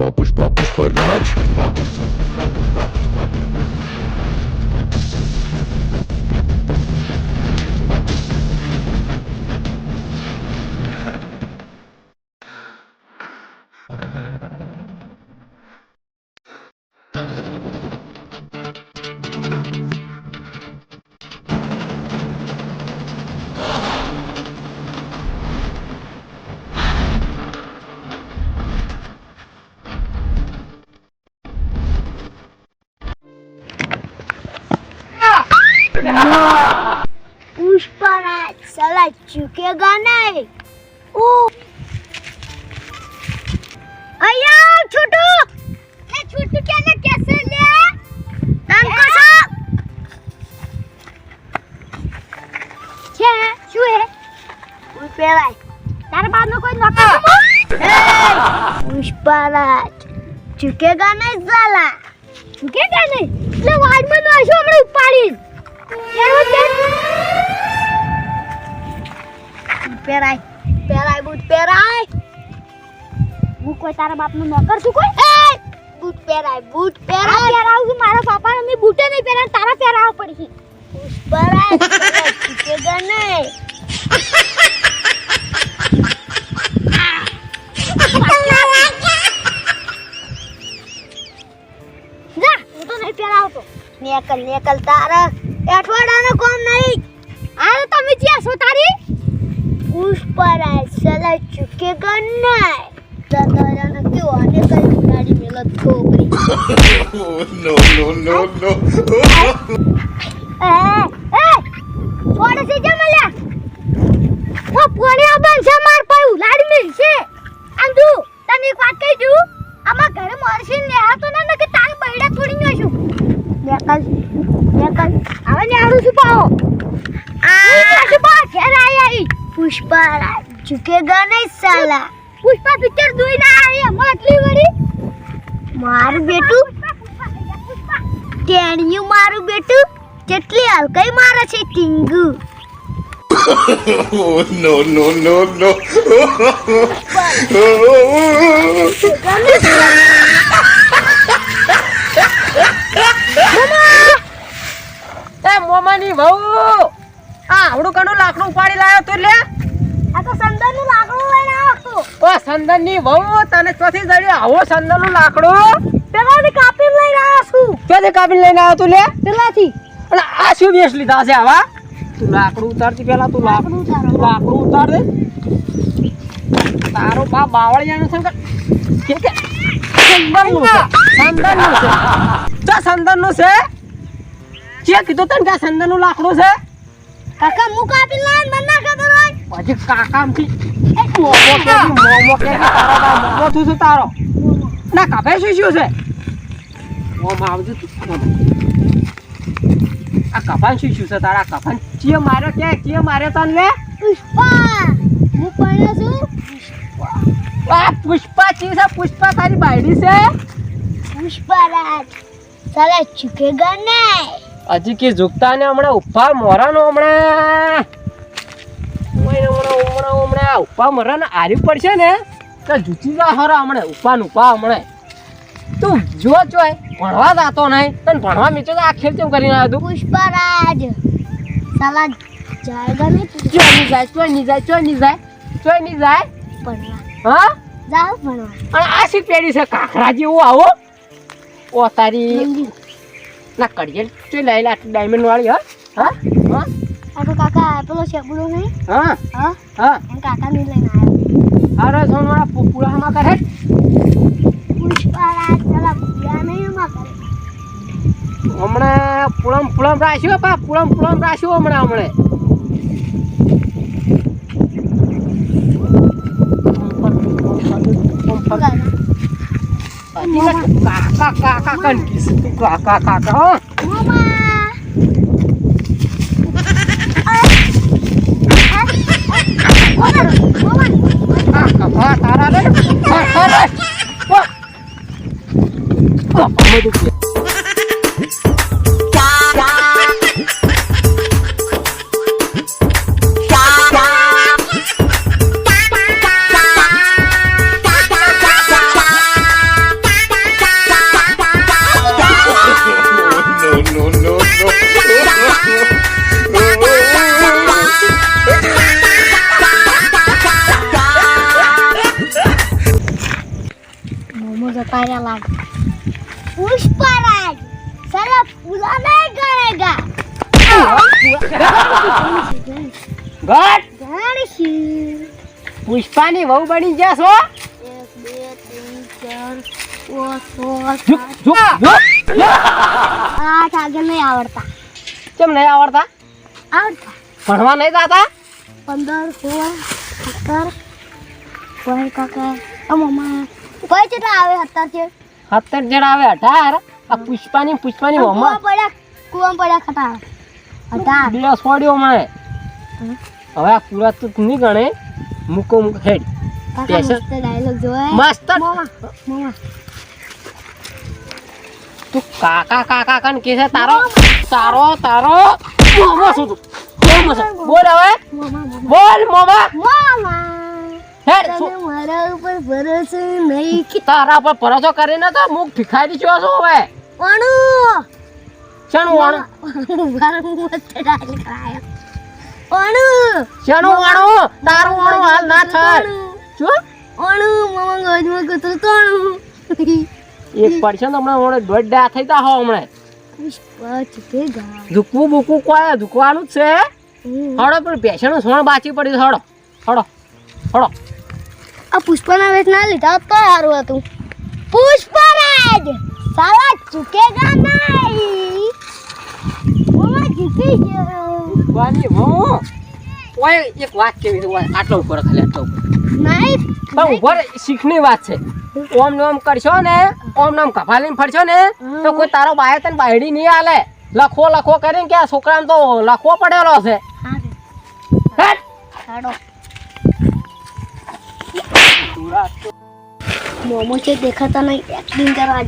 પુષ્પા પુષ્પા પુષ્પા પુષ્પા झुकेगा नहीं ओ अया छोटू ए छोटू क्या ना कैसे ले તન કસો છે શું હે ઉઈ પેલાય તારા બાદનો કોઈ નકા પુષ્પરાજ ઝુકેગા નહીં સાલા ઝુકેગા નહીં એટલે વાડમાં નો આશો હમણાં ઉપાડી પેરાય પહેરાય. બૂટ પહેરાય. હું કોઈ તારા બાપનું નોકર છું કોઈ? એ! Boot પહેરાય boot પહેરાય. પહેરાવું છું મારા પાપાને મેં બૂટે નહીં પહેરાય તારા પહેરાવા પડશે. પહેરાય કે ગને જા હું તો નહીં પહેરાવતો. નેકલ નેકલ તારા. અઠવાડાનો કોમ નહીં. આ તમે જ્યાં છો તારી? સલા ચૂકેગા નહીં દાદાને કેવો અને કઈ ગાડી મેલત ખોબરી નો નો નો નો. એ છોડે છે જમલ્યા ઓ પોણી આબન છે માર પાયું લાડી મેલ છે આંધુ તને એક વાત કહી દઉં આમાં ઘરે મરશીન ને આ તો ના કે તારી બૈડા થોડી ન છું નેકલ નેકલ હવે ને આડું છું પાઓ આ શું પા ઘેર આઈ ઈ પુષ્પા ઝુકેગા નહીં સાલા. પુષ્પા પિક્ચર જોઈ ના આયા માટલી વળી. મારું બેટું? ટેણિયું મારું બેટું? કેટલી હલકાઈ મારે છે ટીંગુ. નો નો નો નો એ મોમાની વહુ આ આવડું ઘણું લાકડું ઉપાડી લાવ્યો તું લે આ તો સંદરનું લાકડું લઈને આવતો ઓ સંદનની વહુ તને ચોથી જડ્યું? આવો સંદનનું લાકડું. પેલાથી કાપીને લઈને આવ્યો છું. ચોથી કાપીને લઈને આવ્યો તું લે? પેલાથી. અને આ શું લીધા છે આવા? તું લાકડું ઉતારતી પેલા તું લાકડું લાકડું. તું લાકડું ઉતાર દે તારો બા બાવળિયાનું સંકટ કે કે સંદનનું છે. સંદનનું છે. જે કીધું તને કે આ સંદનનું લાકડું છે? કાકા હું કાપીને લાવીને મને પછી કાકામથી મોમો કે મોમો કે મોમો થયું છે તારો? ના કાપે શું શું છે? મોમ આવજો તું. આ કફાન શું શું છે તારા? કફાન ચીએ માર્યો કે? ચીએ માર્યો તને લે? પુષ્પા. હું પણ છું. આ પુષ્પા ચી છે? પુષ્પા તારી બાયડી છે? પુષ્પરાજ સાલા ચૂકેગા નહીં હજી કે ઝુકતા ને હમણાં? ઊભા મોરાનો હમણાં. ઓય હમણાં હમણાં હમણાં ઊભા મોરાને હારી પડશે ને તો જૂચી જા હરા હમણાં ઉપા ને ઉપા હમણાં. તું જો ચોય ભણવા જાતો નહીં તને ભણવા મીચો તો આ ખેલ કેમ કરીને આવ્યો તું? પુષ્પરાજ. સાલા જાયગા નહીં ચોય નહીં જાય ચોય નહીં જાય ચોયની જાય ચોય નહીં જાય. ભણવા. હા? ભણવા. અને આ શી પેઢી છે? કાકરા જેવું આવો. ઓ તારી ના કડિયલ ચોય લઈ લે ડાયમંડ વાળી હા? હા? હા? આ તો કાકા પેલો શેબડો નહીં હા હા હા એમ કાકા નહીં લઈને આવ્યો અરે સોનવાળા પુપુડામાં કરે પુષ્પરાજ સાલા ભૂયા નહીં એમાં કરે હમણાં પુળમ પુળમ રાખ્યો પા પુળમ પુળમ રાખ્યો હમણાં હમણે કાકા કાકા કંકીસ તું કાકા કાકા હો મામા કાકા ભા તારા રે ભા તારા ઓ ઓ બધું વહુ બની ગયા છો. આઠ આગળ નહીં આવડતા. કેમ નહીં આવડતા? આવડતા. ભણવા નહીં જાતા પંદર સોળ સત્તર કોઈ કાકા મમ્મા કોઈ કેટલા આવે સત્તર છે સત્તર જણા આવે અઢાર. આ પુષ્પાની પુષ્પાની કુવા પડ્યા કુવા પડ્યા ખટા અઢાર. બે છોડ્યો મને હવે આ પૂરા તો નહીં ગણે મૂકો મૂકો હેડ. કાકા મસ્ત ડાયલોગ જોવે? મસ્ત. મમ્મા મમ્મા તું કાકા કાકા કન કે છે તારો? તારો તારો. મોમો શું તું? બોલ હવે. મમ્મા મમ્મા બોલ મોમા મમ્મા હેડ તને શું? મારા ઉપર ભરોસો નહીં. તારા પર ભરોસો કરીને તો મુખ ભિખારી છો શું હવે? અણુ મસ્ત ડાયલોગ અણુ વાણું. તારું વાણું હાલ ના થાય. શું અણુ મમ્મા ગજમાં એક પરસેન્ટ હમણાં હમણાં દોઢ ડા થઈ તા હો હમણાં. ઝૂકવું બુકવું કોઈ ઝૂકવાનું જ છે. હળો પણ ભેસણ સોણ બાચી પડી હળો હળો હળો. આ પુષ્પાના ના લીધા તો સારું હતું. પુષ્પરાજ સાલા ચૂકેગા નહીં. જીતી ગયો. વાની હું? ઓય એક વાત કેવી હોય આટલો ઉપર ખાલી આટલો ઉપર નહીં. પણ ઉપર શીખની વાત છે. ઓમ નોમ કરશો ને ઓમ નોમ કપાલી કફાલીને ફરશો ને તો કોઈ તારો બાય તને બાયડી નહીં આલે. લખો લખો કરીને કે આ છોકરાને તો લખવો પડેલો છે. મોમો છે દેખાતા નહીં એક્ટિંગ કરવા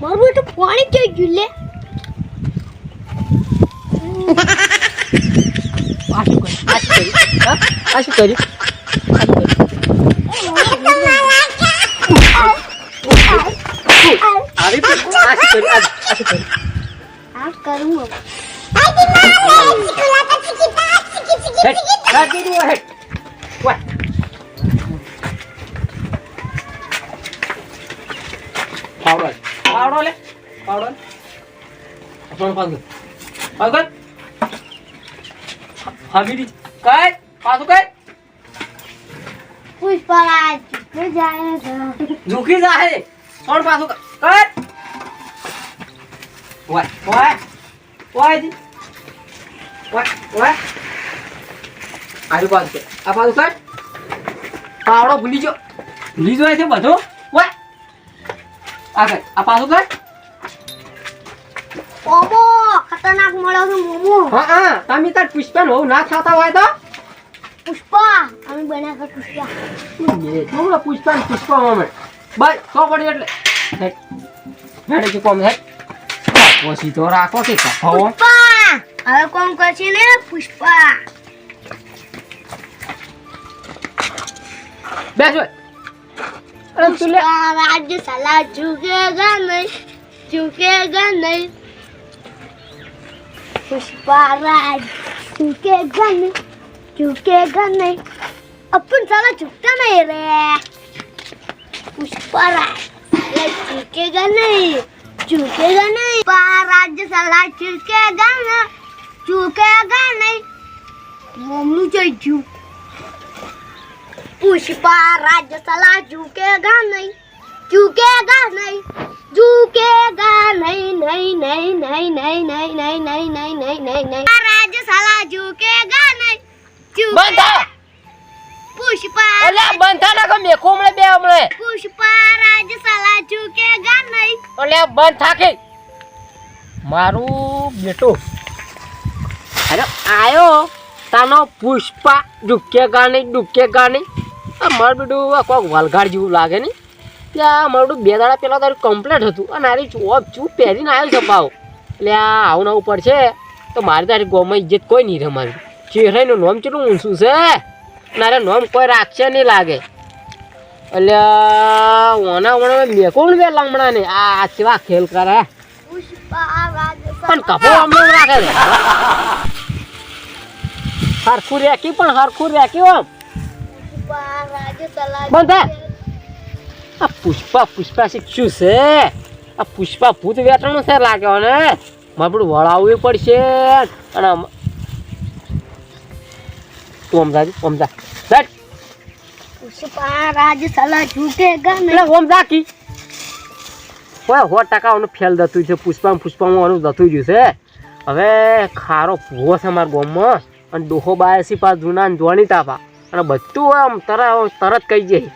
મારું તો પાણી જઈ ગયું લે? પાછું કરી પાછું કરી હા? પાછું કરી આવી પાછું કરી પાછું કરી આ કરું What? All right. પાવડો લે. પાવડો. આપણને પાછું. પાછું કર. હા, બીડી. કર. પાછું કર. પુષ્પરાજ જાય છે ઝૂકી જાહે. સોણ પાછું કર. ઓય. ઓય. ઓય જી. ઓય. ઓય. આડું આ પાછું કર. પાવડો ભૂલી જો ભૂલી જાય છે બધો. ઓય. આ કર. પાછું કર. ઓમો ખતરનાક મળ્યો મોમો હા હા તમે તાર પુષ્પા હોવ ના થતા હોય તો પુષ્પા અમે બન્યા હતા પુષ્પા બહુ પુષ્પન પુષ્પ અમે બસ સો પડી એટલે. હેડે કે કોમ હેટ બાપો સીધો રાખો કે કફો પુષ્પા હવે કોણ કરશે ને પુષ્પા બેસો आज साला झुकेगा नहीं झुकेगा नहीं। अपन साला झुकता नहीं रे। झुकेगा नहीं झुकेगा नहीं। राज्य साला झुकेगा नहीं झुकेगा नहीं। मम्मी चाहिए झुक पुष्पा राज्य साला झुकेगा नहीं झुकेगा नहीं झुकेगा नहीं नहीं नहीं नहीं नहीं नहीं नहीं नहीं नहीं नहीं नहीं नहीं राज्य साला झुकेगा नहीं બંધ થા पुष्पा એટલે આ બંધ થા નાખો મેકો હમણે બે હમણે पुष्पा राज्य साला झुकेगा नहीं એટલે આ બંધ થાકે મારું બેટો અરે આયો તાનો પુષ્પા ડૂબકે ગાણી ડૂબકે ગાણી આ માર બેડું આ કોક વલગાડ જેવું લાગે ને. ત્યાં મારું બે દાડા પહેલાં તારું કમ્પ્લેટ હતું. અને મારી ચોપ ચૂપ પહેરીને આવ્યો છે પાવ. એટલે આ આવું આવું પડશે. તો મારી તારી ગોમાં ઇજ્જત કોઈ નહીં રહે મારી. ચેહરાનું નામ કેટલું ઊંચું છે? મારે નામ કોઈ રાખશે નહીં લાગે. એટલે ઓના ઓણા મેં કોણ વેલા હમણાં ને આ કેવા ખેલ કરે. પણ કપો હમણાં રાખે સરખું રેકી પણ સરખું રેકી આમ બંધ. આ પુષ્પા પુષ્પા શીખ્યું છે? આ પુષ્પા ભૂત વેટાણું છે લાગ્યો ને? મારે વળાવવું પડશે. અને તું આમ જા જા. પુષ્પા રાજ સલા ઝૂકેગા ઓમ જા કી ઓય સો ટકા ઓનું ફેલ દતું છે. પુષ્પા ને પુષ્પામાં ઓનું દતું ગયું છે. હવે ખારો ભૂવો છે મારા ગામમાં. અને ડોહો બાયસી પાસ જૂના જોણી તાપા અને બધું આમ તરત તરત કહી જાય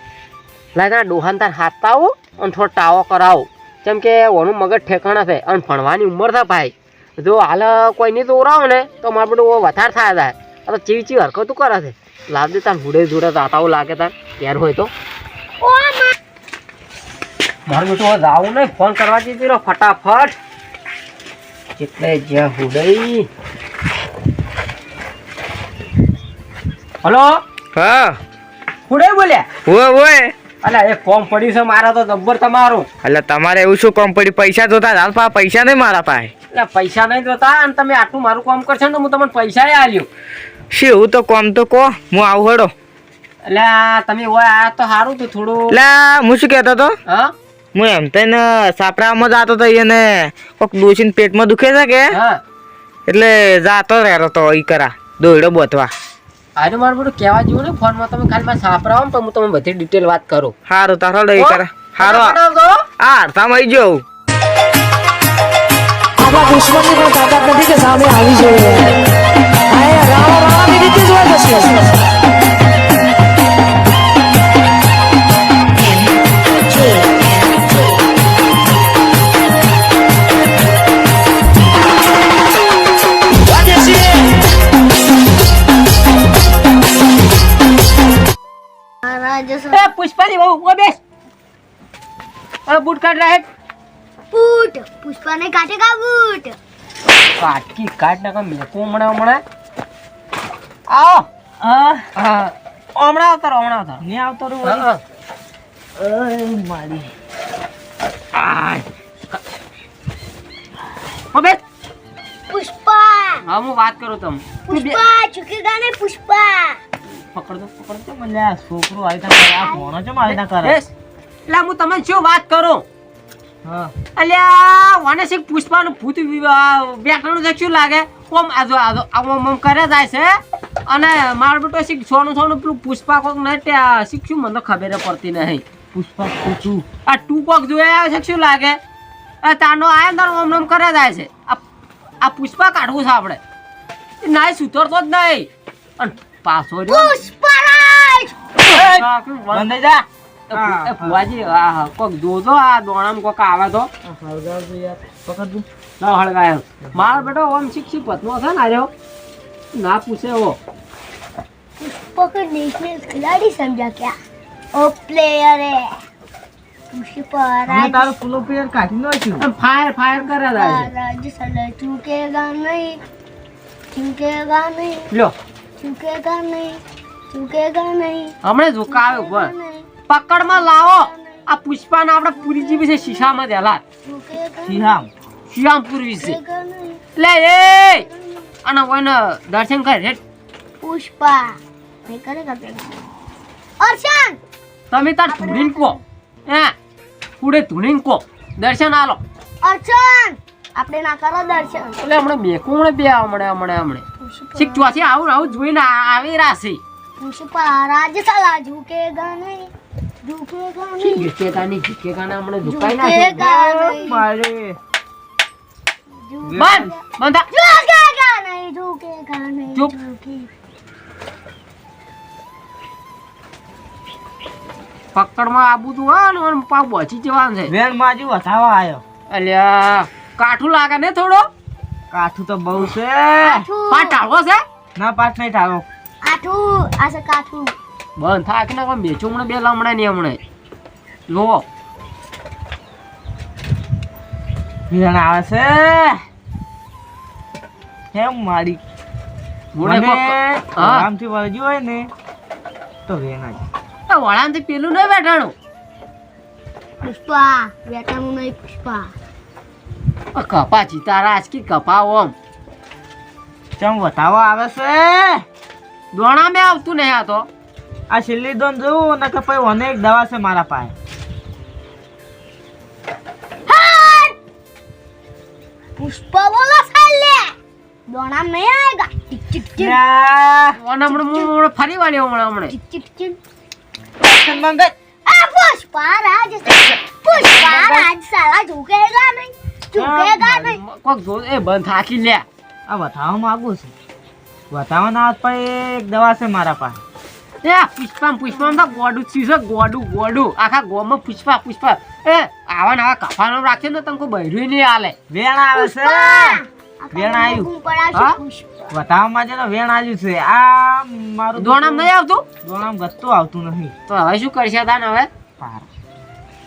લાગે ડોહાન તાર હાથ આવો અને થોડો ટાવો કરાવો. કેમ કે ઓનું મગજ ઠેકાણા છે અને ભણવાની ઉંમર થાય ભાઈ. જો હાલ કોઈ નહીં દોરાવો ને તો મારે બધું વધારે થાય થાય તો ચીવી ચીવી હરકતું કરે છે. લાગે તાર હુડે જોડે જાતાઓ લાગે તાર. ત્યાર હોય તો. મારું બેટું જાવું નહીં ફોન કરવા દીધી રો ફટાફટ. એટલે જ્યાં હુડઈ હલો? હા. કુડે બોલ્યા ઓય ઓય અલ્યા એક કોમ પડ્યું છે મારા તો જબ્બર તમારું. એટલે તમારે એવું શું કોમ પડ્યું? પૈસા જોતા હાલ પા પૈસા નહીં મારા પાસે. એટલે પૈસા નહીં જોતા અને તમે આટલું મારું કોમ કરશો ને હું તમને પૈસા આલ્યો. શું એવું તો કોમ તો કહો હું આવું હડો. એટલે તમે ઓય આ તો સારું તો થોડું. એટલે હું શું કહેતો તો હા? હું એમ થઈને સાપરામાં જતો હતો એને કોક ડોસીને પેટમાં દુખે છે કે? હા. એટલે જાતો રહેતો તો ઈ કરા દોયડો બોતવા આજે મારું બધું કહેવા જેવું ને ફોનમાં તમે ખાલી માં સાંભળાવો પણ હું તમને બધી ડિટેલ વાત કરું. હારું તારો લઈ કરે હારો. આ હડતામાં આવી જવું આપણા દુશ્મનની પણ તાકાત નથી કે સામે આવી જોઈએ આ એ રાવણ રાવણની રીતે જ હોય પુષ્પાની બહુ ઓ બેસ. હવે બૂટ કાઢ રહે પૂટ પુષ્પાને કાટેગા બૂટ? કાટકી કાટ નાખો મેકો હમણાં હમણાં? આવો. હા. હમણાં આવતારો હમણાં આવતારો નહીં આવતો રૂ. મારી બેસ. પુષ્પા. હા હું વાત કરું તમ. પુષ્પા ચુકી ગાને પુષ્પા. પકડ દો મને આ છોકરો આવી તા આ ફોન જ આવી તા કરે? એટલે હું તમને શું વાત કરું? હા. અલ્યા વાને શીખ પુષ્પાનું ભૂત બેઠાણું છે શું લાગે? ઓમ આજો આજો આમ આમ કરે જાય છે અને માર બેટો શીખ સોનું સોનું પેલું પુષ્પા કોક નહીં ત્યાં શીખશું મને તો ખબર પડતી નહીં. પુષ્પા પૂછું. આ ટુ પગ જોયા છે શું લાગે? તાનો આયા તાર ઓમ નમ કરે જાય છે. આ પુષ્પા કાઢવું છે આપણે. નાય સુધરતો જ નહીં. અને પાછો જા. ભુવાજી કોક જોજો આ દોણામ કોક આવે તો. હળગાયો. મારો બેટો ઓમ શીખ શીખ પતમો છે ને આર્યો. ના પૂછે એવો. પકડ નેશનલ ખિલાડી સમજા ક્યાં? ઓ પ્લેયર એ. તારો ફૂલો પ્લેયર કાઢી નાખ્યો. ફાયર ફાયર કરે રાજ્ય સલે ચૂકેગા નહીં. ચૂકેગા નહીં. લ્યો ઝુકેગા પકડમાં લાવો. આ પુષ્પાને આપણે પૂરી જીવી છે શીશામાં દેલા. શિયામ શિયામ પૂરવી છે લે એ! અને દર્શન કર રે પુષ્પા. મે કરે કરે અર્શન તમે તાર ધૂણીન કો કો દર્શન આલો. અર્શન આપણે ના કરો દર્શન. એટલે હમણાં મેકું હમણાં બે હમણાં હમણાં હમણાં શીખ ચોથી આવું આવું જોઈને ના મારે બંધ બંધ ઝુકે આબુ તું હા ને પાવ બચી જવાનું છે. વેણ માજી અલ્યા કાઠું લાગે ને થોડો? કાઠું તો બહુ છે. પાટ ટાળવો છે? ના પાટ નહીં ઠારો આઠું આ છે કાઠું. બંધ થા કે ના બેચું હમણાં બે લમણે નહીં હમણાં લો હિરણ આવે છે. કેમ મારી? મને આરામથી વળગ્યું હોય ને તો વેણ વળામથી પેલું નહીં બેઠાણું પુષ્પા બેઠાણું નહીં પુષ્પા. કપા જીતારા આજકી કપા ઓમ ચમ બતાવો આવે છે? દોણા મેં આવતું નહીં આ તો. આ છેલ્લી દોન જોવું ને કે પછી એક દવા છે મારા પાસે. પુષ્પા બોલો સાલે! દોણા નહીં આવેગા ટીક ટીક ટીક ઓન હમણે ફરી વાળ્યો હમણે હમણે. ટીક ટીક ટીક મંગલ આ પુષ્પા રાજ પુષ્પા રાજ સાલા જોકેલા નહીં. એ બંધ થાકી લે. આ વતાવવા માંગુ છું. વતાવવાના એક દવા છે મારા પાસે. એ પુષ્પામ પુષ્પામ ગોડું થયું છે ગોડું ગોડું. આખા ગોમાં પુષ્પા પુષ્પા. એ આવા નવા કફાનો રાખે ને તને કોઈ બૈરું નહીં હાલે. વેણ આવે છે. વેણ આવ્યું. વતાવવામાં છે વેણ આવ્યું છે આ મારું દોણામ નહીં આવતું? દોણામ વધતું આવતું નથી. તો હવે શું કરશે તાન હવે?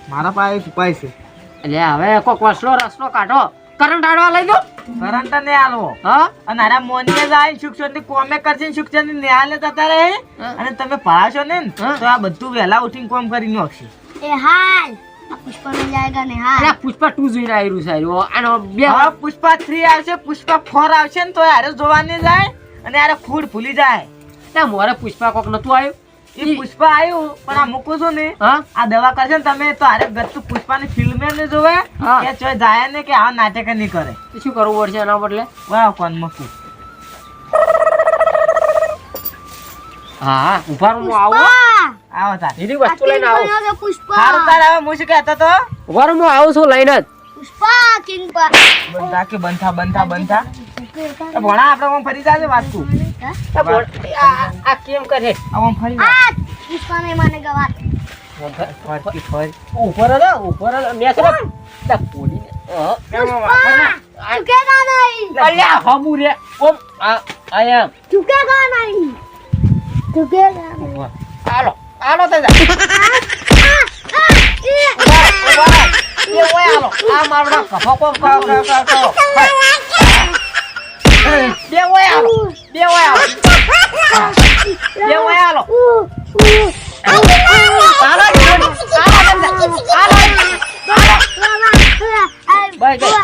મારા પાસે એક છે. એટલે હવે કોક વસલો રસલો કાઢો. કરંટ આડવા લઈ દો. કરંટ ને આલવો. હા? અને આરા મોનીએ જાય શિક્ષણથી કોમે કરશે શિક્ષણ ને ન્યાલે જતા રહે. અને તમે ભણાશો ને તો આ બધું વહેલા ઉઠીને કોમ કરી નાખશે. એ હાલ. પુષ્પા ટુ જોઈને આવ્યું સારું પુષ્પા થ્રી આવશે પુષ્પા ફોર આવશે ને તો જોવાની જાય અને હારે ફૂડ ભૂલી જાય. મોરે પુષ્પા કોક નતું આવ્યું. ઈ આવું. છું લઈને જ. પુષ્પા કિંગ કે બંધા બંધા બંધા. ભણા આપણે ઓમ ફરી જાજે વાતકુ આ કેમ કરે ઓમ ફરી આ વિશ્વાને મને ગવાત ફરકી ફર ઉપર રે ઉપર રે 别我呀！别我呀！别我呀了！打了你们！打了你们！打了！打了！ભાઈ ભાઈ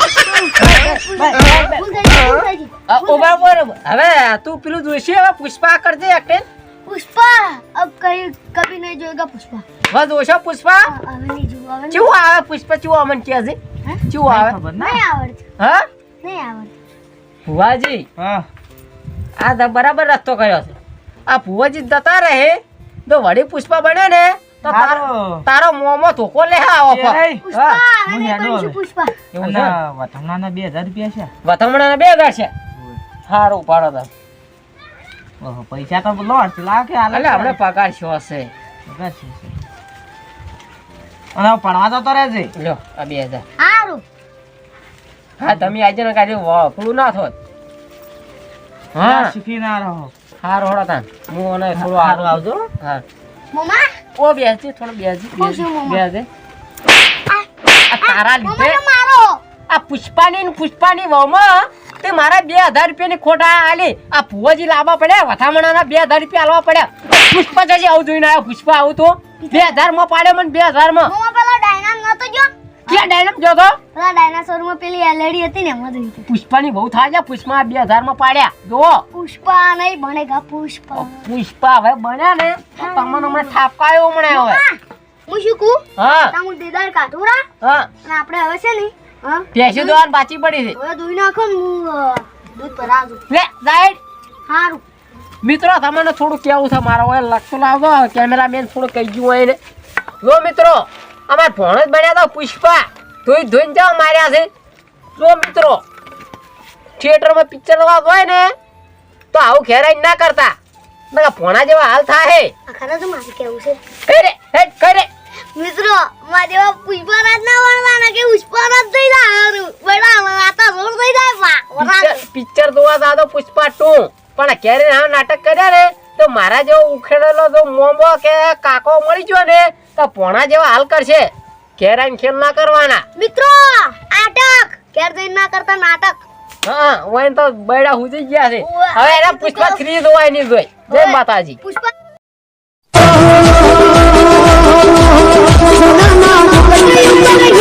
ઓબાર બોલ હવે તું પેલું જોઈશે હવે પુષ્પા કરજે એક્ટિંગ પુષ્પા અબ કઈ કભી નહીં જોયેગા પુષ્પા બસ જોશો પુષ્પા હવે નહીં જોવા કેવું આવે પુષ્પા કેવું અમન ભુવાજી હા. આ બરાબર રસ્તો કર્યો છે? આ ભુવાજી જતા રહે તો વળી પુષ્પા બને ને તો તારો તારો મોમો ધોકો લે આવો પુષ્પા વથમણાના બે હજાર રૂપિયા છે? વથમણાના બે હજાર છે? સારું પાડો તા. ઓહો પૈસા તો લોટ લાગે આલે આપણે પગાર છો હશે? પગાર છે અને પડવા જતો તો રહેજે. લ્યો આ બે હજાર. હા તમે આજે ને કાલે વફળું ના થોત. હા. શીખી ના રહો. હાર હોડા તા હું અને થોડો હારું આવજો. હા. મમ્મા? ઓ બેસજે થોડો બેસજે બેસજે આ તારા લીધે? આ પુષ્પાની ને પુષ્પાની વહમાં તે મારા બે હજાર રૂપિયાની ખોટા આલી. આ ભુવાજી લાવવા પડ્યા વથામણાના બે હજાર રૂપિયા આલવા પડ્યા. પુષ્પા જજે આવું જોઈને આવ્યો પુષ્પા આવું તો. બે હજારમાં પાડ્યો મને બે હજારમાં પેલો ડાયનામ નતો ગયો? ક્યાં ડાયનમ જોતો પેલા ડાયનાસોરમાં પેલી એલઈડી હતી ને એમાં જોઈ. પુષ્પાની બહુ થાય છે પુષ્પા બે હજારમાં પાડ્યા. જો પુષ્પા નહીં બનેગા પુષ્પા. પુષ્પા હવે બન્યા ને. તમને હમણાં થાપકાયો હમણાં હવે. હું. શું કહું? હા. તા હું દેદાર કાઢું હા. અને આપણે હવે છે ને હા. પેશી દોવાની બાચી પડી છે. હવે દોઈ નાખો ને હું દૂધ ભરાવજો લે સાઈડ હારું. મિત્રો તમને થોડું કેવું છે મારા હોય લખતું લાવજો કેમેરામેન થોડું કહી ગયું હોય ને. જો મિત્રો અમાર ભણ જ બન્યા તો પુષ્પા. ધોઈ ધોઈને જાવ માર્યા છે. જો મિત્રો થિયેટરમાં પિક્ચર જોવા હોય ને તો આવું ખેરાઈ ના કરતા. નકર ભણા જેવા હાલ થાય ખરા તો મારું કેવું છે? કરે હે કરે મિત્રો મારા જેવા પુષ્પરાજ ના વણવાના કે પુષ્પા રાજ થઈ જાય બડા આ તો રોડ થઈ જાય. વા પિક્ચર જોવા જાતો પુષ્પા ટુ પણ ક્યારે નાટક કર્યા ને તો મારા જેવો ઉખેડેલો તો મોમો કે કાકો મળી ગયો ને તો પોણા જેવા હાલ કરશે ઘેર આઈને ખેલ ના કરવાના મિત્રો આટક ઘેર જઈને ના કરતા નાટક હા ઓય તો બૈડા હુજી ગયા છે હવે એને પુષ્પા 3 જોવાયની જોઈ જય માતાજી પુષ્પા ના ના